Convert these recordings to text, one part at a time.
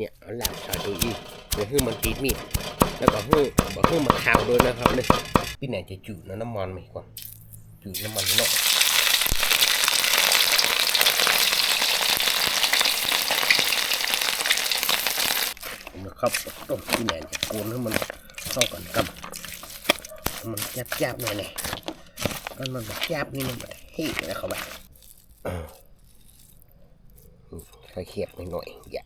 เนี่ยเอาหลักใส่ตัวอีกเพื่อให้มันติดมีดแล้วก็ให้บอกให้มันคาวด้วยนะครับเนี่ยพี่ไหนจะจุน้ำมันไหมก่อนจุน้ำมันเนาะนะครับต้มพี่ไหนจะโกนให้มันเข้ากันกับมันแจ๊บๆหน่อยเลยมันแบบแจ๊บนี่มันแบบเฮ้ยนะครับแบบใส่เขียดหน่อยๆอย่า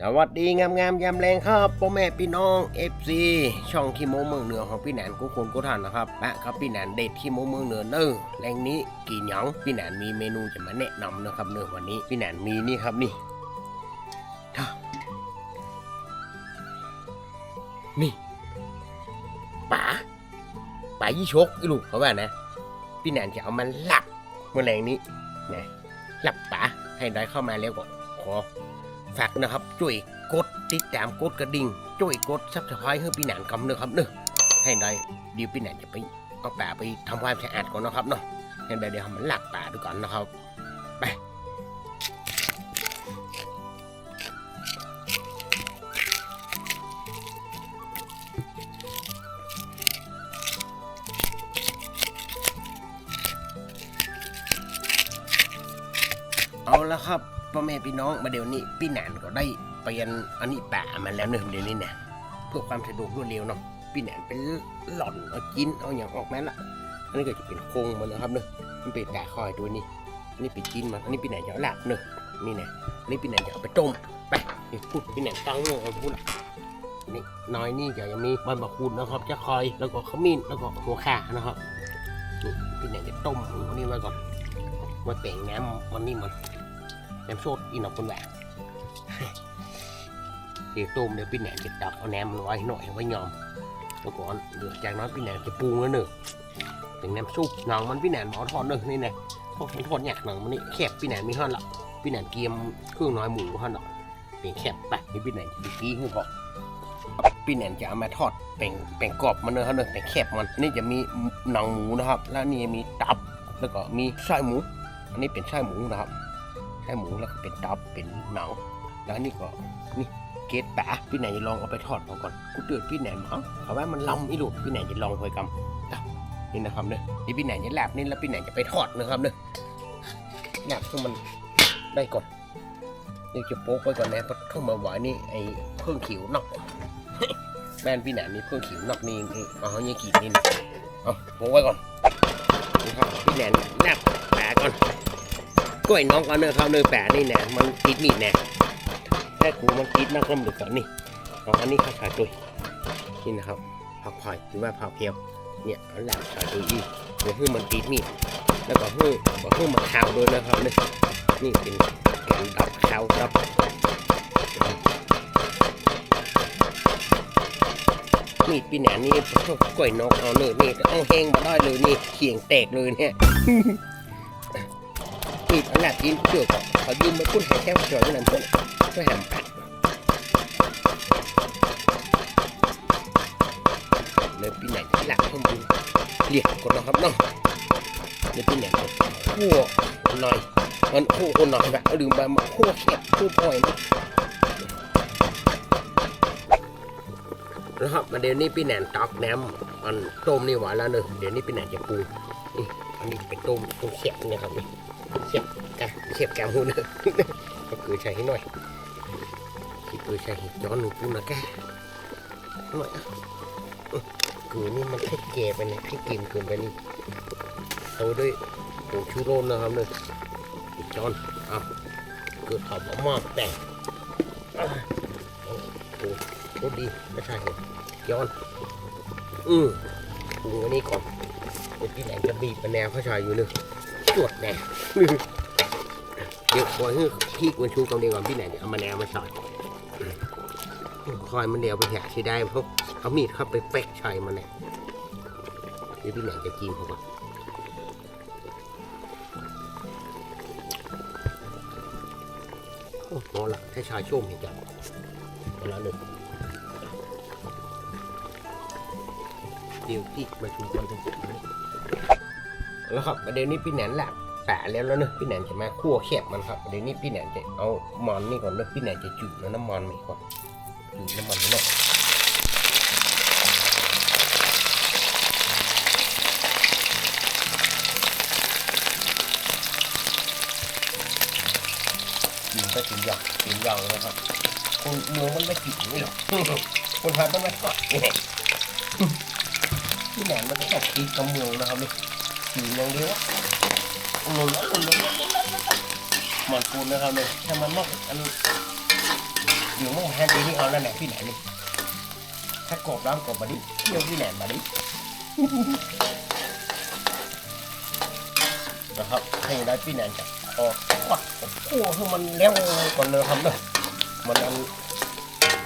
สวัสดีงามงามยามแรงครับพ่อแม่พี่น้อง FC ช่องขี้โมเมืองเหนือของพี่แหนนกุคนกุท่านนะครับและครับพี่แหนนเด็ดขี้โมเมืองเหนือเนอแรงนี้กี่หยองพี่แหนนมีเมนูจะมาแนะนำนะครับเนอวันนี้พี่แหนนมีนี่ครับนี่ นี่ป๋าป๋ายี่ชกอีลูกเขาว่านะ พี่แนนจะเอามันหลับเมื่อแรงนี้นะหลับป๋าให้ได้เข้ามาแล้วก็ขอฝากนะครับช่วยกดติดตามกดกระดิ่งช่วยกดซับสไครต์ให้พี่แนนกำเนอะครับเนอะให้ได้เดี๋ยวพี่แนนจะไปเอาป่าไปทำความสะอาดก่อนนะครับเนาะให้ได้เดี๋ยวทำมันหลักป่าดูก่อนนะครับไป พ่อแม่พี่น้องมาเดี๋ยวนี้พี่หนานก็ได้เปลี่ยนอันนี้ป่ามาแล้วหนึ่งเดี๋ยวนี้เนี่ยเพื่อความสะดวกรวดเร็วเนาะพี่หนานเป็นหล่อนเอากินเอาอย่างออกมาละอันนี้ก็จะเป็นโครงมันนะครับเนอะมันเป็นตาคอยตัวนี้อันนี้เป็นกินมันอันนี้พี่หนานจะเอาลาบเนอะนี่นะอันนี้พี่หนานจะเอาไปต้มไปนี่พูดพี่หนานตั้งโง่เอาพูดละนี่น้อยนี่จะยังมีใบมะกรูดนะครับ จะคอยแล้วก็ขมิ้นแล้วก็หัวข่านะครับนี่พี่หนานจะต้มอันนี้ไว้ก่อนมาแต่งน้ำมันนี่มัน แหนมโซดอีนอกคนแหวกเดี๋ยวต้มเดี๋ยวพี่แหนมจะตักเอาแหนมมันไว้หน่อยไว้ยอมแล้วก่อนเดี๋ยวจากนั้นพี่แหนมจะปรุงแล้วหนึ่งเป็นน้ำซุปหนังมันพี่แหนมบอกทอดหนึ่งนี่ไงทอดมันทอดยากหนังมันนี่แคบพี่แหนมมีห่อนละพี่แหนมเกียมเครื่องน้อยหมูห่อนละเป็นแคบไปนี่พี่แหนมจะไปกี้ให้ก่อนพี่แหนมจะเอามาทอดเป็นเป็นกรอบมันเนอะเขาเนอะเป็นแคบมันนี่จะมีหนังหมูนะครับ แล้วนี่มีตับแล้วก็มีไส้หมู อันนี้เป็นไส้หมูนะครับ ไส้หมูแล้วก็เป็นตับเป็นหนัง แล้วนี่ก็นี่เกล็ดปลาพี่ไหนจะลองเอาไปทอดมาก่อนกูเตือนพี่ไหนมาเขาว่ามันลำอีลูกพี่ไหนจะลองคอยกำนี่นะครับเนอะนี่พี่ไหนจะแลบนี่แล้วพี่ไหนจะไปทอดนะครับเนอะแลบให้มันได้ก่อนนี่จะโป๊กไว้ก่อนนะเพราะเข้ามาหวานนี่ไอ้เพิ่องขิวนอกแม่นพี่ไหนมีเพิ่องขิวนอกนี่เอาเขาเนี่ยขีดนี่นะเอาโป๊กไว้ก่อนนี่ครับพี่ไหนแลบแปลาก่อน กล้วยน้องเอาเนื้อเขาเนื้อแปะนี่แน่มันติดมีดแน่แค่กูมันติดนักลำดึกก่อนนี่เอาอันนี้ข้าวขาตุยนี่นะครับผักพลอยหรือว่าผักเพียวเนี่ยเอาหลักขาตุยอีกเพื่อให้มันติดมีดแล้วก็ให้บอกให้มันคาวด้วยนะครับนี่นี่เป็นแกงดับคาวครับมีดปีแหนนี่กล้วยนกเอาเนื้อนี่เอาแห้งมาได้เลยนี่เขียงแตกเลยเนี่ย thì nó là tin được họ đi mấy cuốn hải theo rồi làm cho cho hàm bạc nên pin này thì lạc không đi liệt của nó hấp đâu nên pin này nó khô nói มันโค้คนหน่อยแบบลืมไปมาโค้แคบโค้พลอยนะนะครับมาเดี๋ยวนี้พี่แหนนตอกน้ำอันต้มนี่หวานแล้วเนอะเดี๋ยวนี้พี่แหนนจะปรุงนี่อันนี้เป็นต้มต้มแคบเนี่ยครับนี่ เขียบกะเขียบแกมหูนะก็คือใช้ให้หน่อยที่คือใช้ย้อนหนูปูนะแกหน่อยอะอื้อคือนี่มันแค่แก่ไปนะแค่เกมเกินไปนี่เอาด้วยผงชูโรสนะครับเนี่ยอีกจอนเอาเกิดขาบอกมากแต่โอ้โหดีไม่ใช่เหรอย้อนอือปรุงอันนี้ก่อนเดี๋ยวพี่แหลงจะบีบมะแนวเขาชายอยู่เลย วดแน่เดี๋ยวคอยให้พี่กวนชูกำเดียวก่อนพี่ไหนจะเอามาแนวมาสอดคอยมันเดียวไปแหกใช้ได้เพราะเอามีดเข้าไปเฟกชัยมันเนี่ยเดี๋ยวพี่ไหนจะกินเขาก่อนโอ้โหละถ้ชายชุ่มเห็นจังแล้วหนึ่งเดี๋ยวอีกมาชูกันจะ แล้วครับประเดี๋ยวนี้พี่แหนนแหละแปะแล้วแล้วเนอะพี่แหนนจะมาคั่วแคบมันครับประเดี๋ยวนี้พี่แหนนจะเอามันนี่ก่อนเนอะพี่แหนนจะจุดแล้วน้ำมันนี่ก่อนจุดน้ำมันนี่เนาะกินไปถึงหยอกถึงหยองนะครับคนเมืองมันไม่กินนี่หรอกคนไทยมันไม่ทอดนี่พี่แหนนมันต้องกินกับเมืองนะครับนี่ กินอย่างเดียวอะอืมอืมมันปูนนะครับเนี่ยถ้ามันมากอันอยู่มั่งแฮนดีนี่เอาแล้วแหละพี่แหนนี่ถ้ากรอบร้านกรอบมาดิเที่ยวพี่แหนมาดินะครับให้ได้พี่แหนจะออกวัดคั่วให้มันเร็วก่อนเลยครับเนอะมันอัน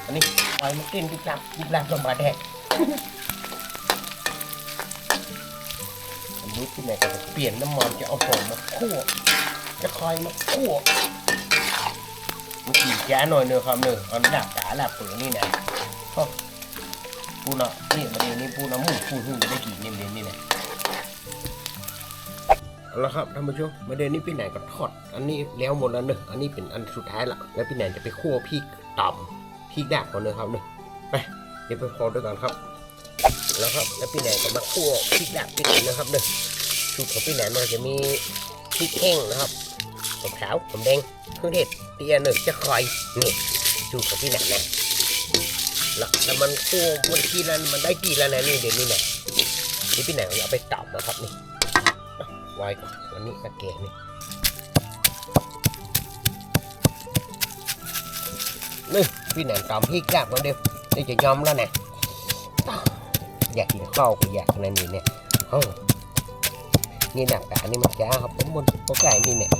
อันนี้ไฟมันเต้นดิบลับดิบลับลงมาแดู้ที่ไหนก็จะเปลี่ยนน้ำมันจะเอาหอมมาคั่วจะคอยมาคั่วมันขี่แก้หน่อยเนอะครับเนอะเอาหลับตาหลับเปิดนี่นะปูนะนี่มาเดี๋ยวนี้ปูนะหมูปูขึ้นจะได้กี่เนี่ยเดี๋ยวนี้นะเอาละครับท่านผู้ชมมาเดี๋ยวนี้พี่ไหนก็ทอด อันนี้แล้วหมดแล้วเนอะอันนี้เป็นอันสุดท้ายละแล้วพี่ไหนจะไปคั่วพริกต่ำพริกแดกก่อนเนอะครับเนอะไปเดี๋ยวไปพอด้วยกันครับแล้วครับแล้วพี่แหนก็มาคั่วพริกแดกพริกนะครับเนอะ สูตรของพี่แหนมมันจะมีพริกแห้งนะครับหอมขาวหอมแดงเครื่องเทศเตียหนึ่งจะคอยนี่สูตรของพี่แหนมนะแล้วแล้วมันคั่วมันกี่แล้วมันได้กี่แล้วนะนี่เดี๋ยวนี้เนี่ยนี่พี่แหนมเอาไปตำนะครับนี่ไว้ก่อนอันนี้ตะเกียบนี่นี่พี่แหนมตำพริกยากแล้วเดียวนี่จะยอมแล้วนะอยากกินข้าวก็อยากนะนี่เนี่ยเออ นี่หนักแต่อันนี้มันแก่ครับผมบนโปรแกรมนี่เนี่ย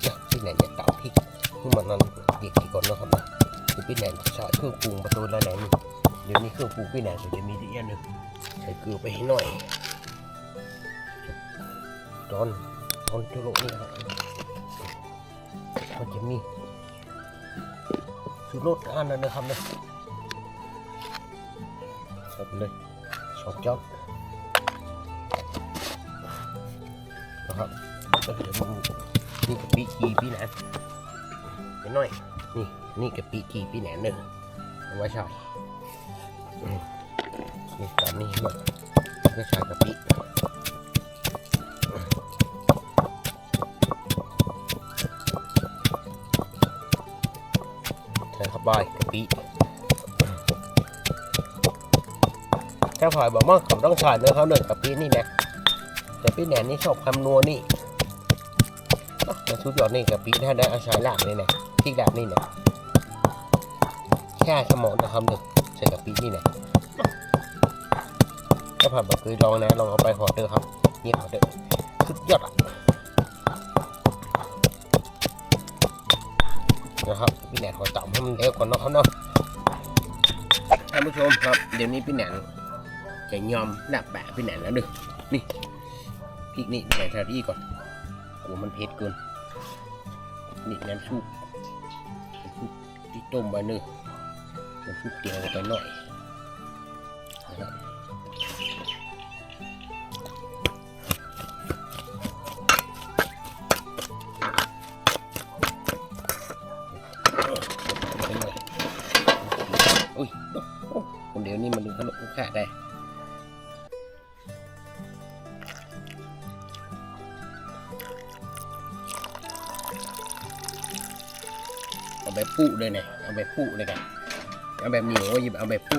เดี๋ยวพี่แหนนจะเต่าพริกที่มันนั้นเด็กที่ก่อนนะครับคือพี่แหนนใช้เครื่องปรุงประตูแล้วแหนนี่เดี๋ยวนี้เครื่องปรุงพี่แหนนจะมีที่อันหนึ่งใส่เกลือไปให้หน่อยตอนตอนจุลนี่ครับมันจะมีสูตรรสอันนั้นนะครับเนี่ ยใส่ไปเลยสองช้อนนะครับแล้วเดี๋ยวมึงนี่กะปิจีพี่แหนนไปหน่อยนี่นี่กะปิจีพี่แหนนเนอะเอาไว้ใส่อืมนี่ตามนี้หมดก็ใส่กะปิใส่เข้าไปกะปิ ถ้าฝ่ายบอกว่าเขาต้องใส่เนื้อเขาหนึ่งกับปีนี่นะแต่พี่แหนนนี่ชอบคำนัวนี่อะมาชุดยอดนี่กับปีถ้าได้อาศัยหลักนี่นะที่แบบนี่นะแค่สมองนะครับหนึ่งใส่กับปีนี่นะถ้าผ่านแบบเคยลองนะลองเอาไปหอเดอร์ครับนี่หอเดอร์สุดยอดอะนะครับพี่แหนนขอต่ำให้มันเร็วก่อนเนาะครับเนาะท่านผู้ชมครับ เดี๋ยวนี้พี่แหนน จะยอมดับแปะไปไหนแล้วดึนี่พริกนี่ใส่ทารี่ก่อนกลัวมันเผ็ดเกินนี่น้ำซุปน้ำซุปที่ต้มไว้เนึงน้ำซุปเตียวไปหน่อยอุ้ยโอ้คนเดียวนี่มันดูขนมลูกค้าได้ แบบปุเลยเนี่ยเอาแบบปุเลยกันเอาแบบเหนียวหยิบเอาแบบปุ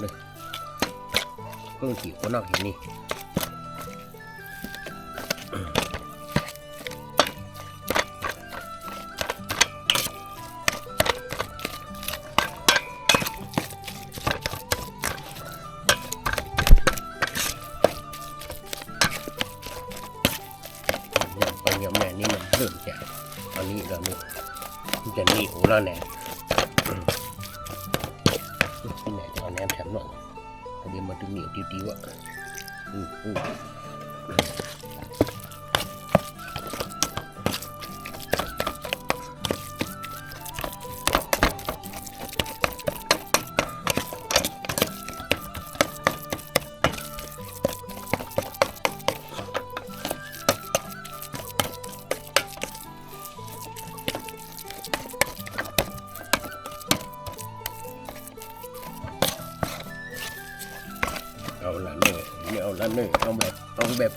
เลยเพิ่งขี่คนนอกเห็นนี่ นี่มัน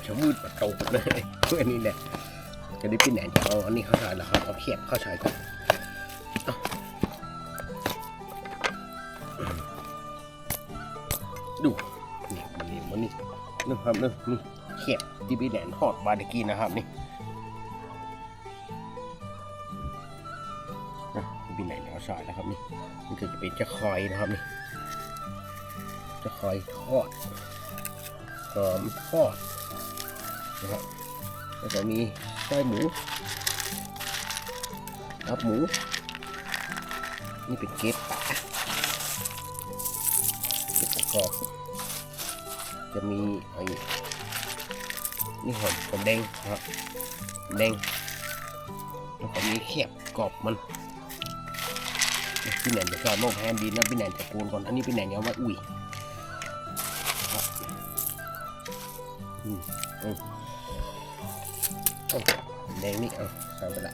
ชะมืดประตูเลยอันนี้เนี่ยจะได้พี่แหนจะเอาอันนี้เข้าใส่แล้วครับเอาเขียบเข้าใส่ก่อนดูนี่มันนี่มันนี่นี่ครับนี่นี่เขียบที่พี่แหนทอดบาร์บีคิวนะครับนี่อะพี่แหนเอาใส่แล้วครับนี่นี่คือจะเป็นจะคอยนะครับนี่จะคอยทอดหอมทอด นะครับแล้วก็มีไส้หมูอับหมู นี่เป็นเกล็ดปลาเกล็ดประกอบจะมีไอ้นี่หอมหอมแดงนะครับแดงแล้วก็มีเขียบกรอบมันพี่แหนนจะชอบโลกแฮนดีนะพี่แหนนจะปูนก่อนอันนี้พี่แหนนจะเอาไว้อุ้ยอืมอืมอาแดงนี่เอาใส่ไปละ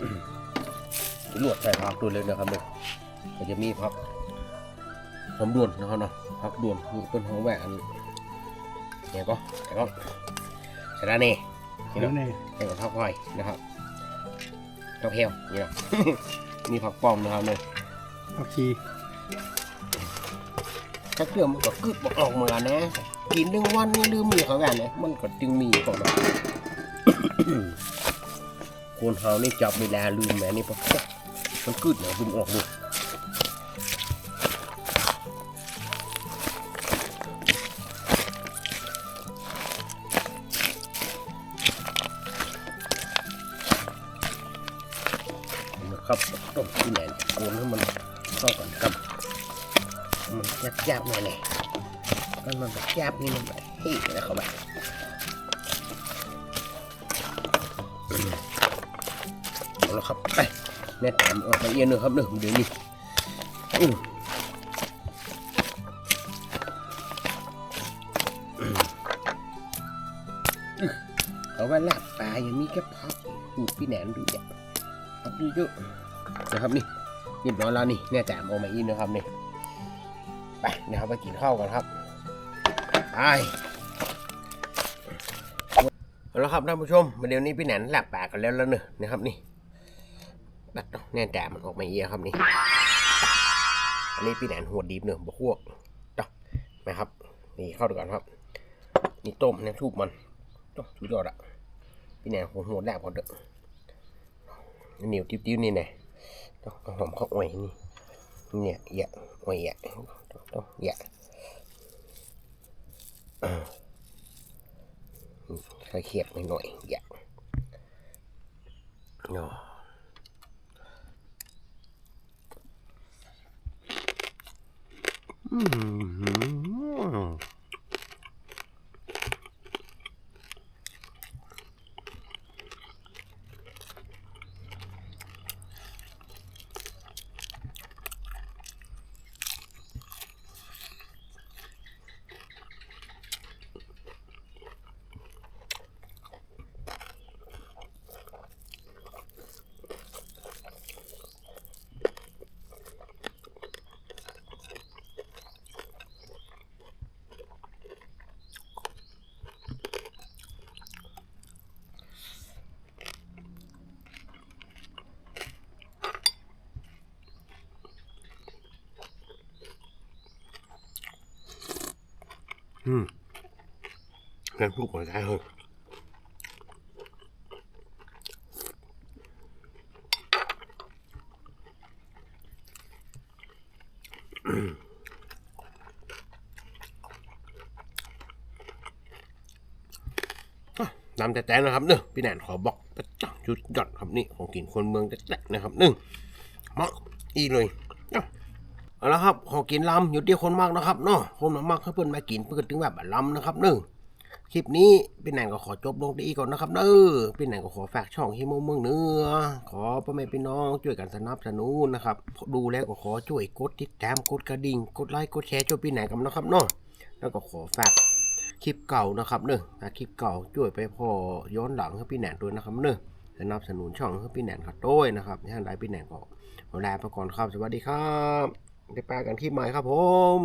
อืมลวดใส่ผักด่วนเลยนะครับเนี่ยก็จะมีผักหอมด่วนนะครับเนาะผักด่วนนี่เป็นหอมแหวนเนี่ยก็แล้วก็สาระเน่นี่แล้วเนาะเนี่ยแล้วก็ผักหอยนะครับผักแพรวนี่เนาะมีผักป้อมนะครับเนี่ยเอาคีถ้าเกลือมันก็กึดบอกออกเหมือนนะกินหนึ่งวันนี่ลืมมีเขาแบบเนี่ยมันก็จึงมีของเรา คนเฮานี่จับเวลาลืมแหม่นี่ปะมันกึดเนี่ยลืมออกดูนะครับต้มที่ไหนโกนให้มันเข้ากันครับมันยับยับๆหน่อยเลยมันมันแบบยับนี่มันแบบเฮ้ยแล้วเขาแบ บเอาะครับไปแม่ถามออกมาเอียนหนึ่งครับหนึ่งเดี๋ยวนี้เอาไว้ลาบปลายังมีแค่พักดูพี่แหนดูเนี่ยพักเยอะนะครับนี่เรียบร้อยแล้วนี่แม่จ๋ามออกมาอีกนะครับนี่ไปนะครับไปกินข้าวกันครับไปเอาละครับท่านผู้ชมมาเดี๋ยวนี้พี่แหนนหลับปากกันแล้วแล้วเนอะนะครับนี่ บัดเนแน่แต่มันออกมาเอียครับนี่ อันนี้พี่แหนนหัวดีบเนอะบพวกเนาะนะครับ นี่เข้าดูก่อนครับ นี่ต้มเนี่ยทุบมันต้องสุดยอดอะพี่แหนนหัวหัวแลบก่อนเด้อเหนียวติ้วๆนี่แน่ต้องหอมข้าวอ้อยนี่เนี่ยเยอะอ้อยเยอะต้องอย่าค่เคียบหน่อยๆอย่าเนาะ อืมอืม งั้นพูดก่อนได้เลยน้ำแต่แต่นะครับเนอะพี่แนนขอบอกประจักจุดหยอดครับนี่ของกินคนเมืองแต่แต่นะครับหนึ่งมาอีเลยเอาละครับขอกินลำอยู่ที่คนมากนะครับเนาะคนมากๆเขาเพิ่นมากินเพิ่นถึงแบบลำนะครับเนึ่ง คลิปนี้เป็นแหน่งก็ขอจบลงที่อีก่อนนะครับเด้อเป็นแหน่งก็ขอฝากช่องฮิโมเมืองเนื้อขอพ่อแม่พี่น้องช่วยกันสนับสนุนนะครับดูแล้วก็ขอช่วยกดติดตามกดกระดิ่งกดไลค์กดแชร์ช่วยพี่แหน่งกันนะครับเนาะแล้วก็ขอฝากคลิปเก่านะครับเนอะคลิปเก่าช่วยไปพอย้อนหลังให้พี่แหน่งด้วยนะครับเนอะสนับสนุนช่องให้พี่แหน่งขัดด้วยนะครับท่านใดพี่แหน่งก็ขอลาไปก่อนครับสวัสดีครับได้แปลกันคลิปใหม่ครับผม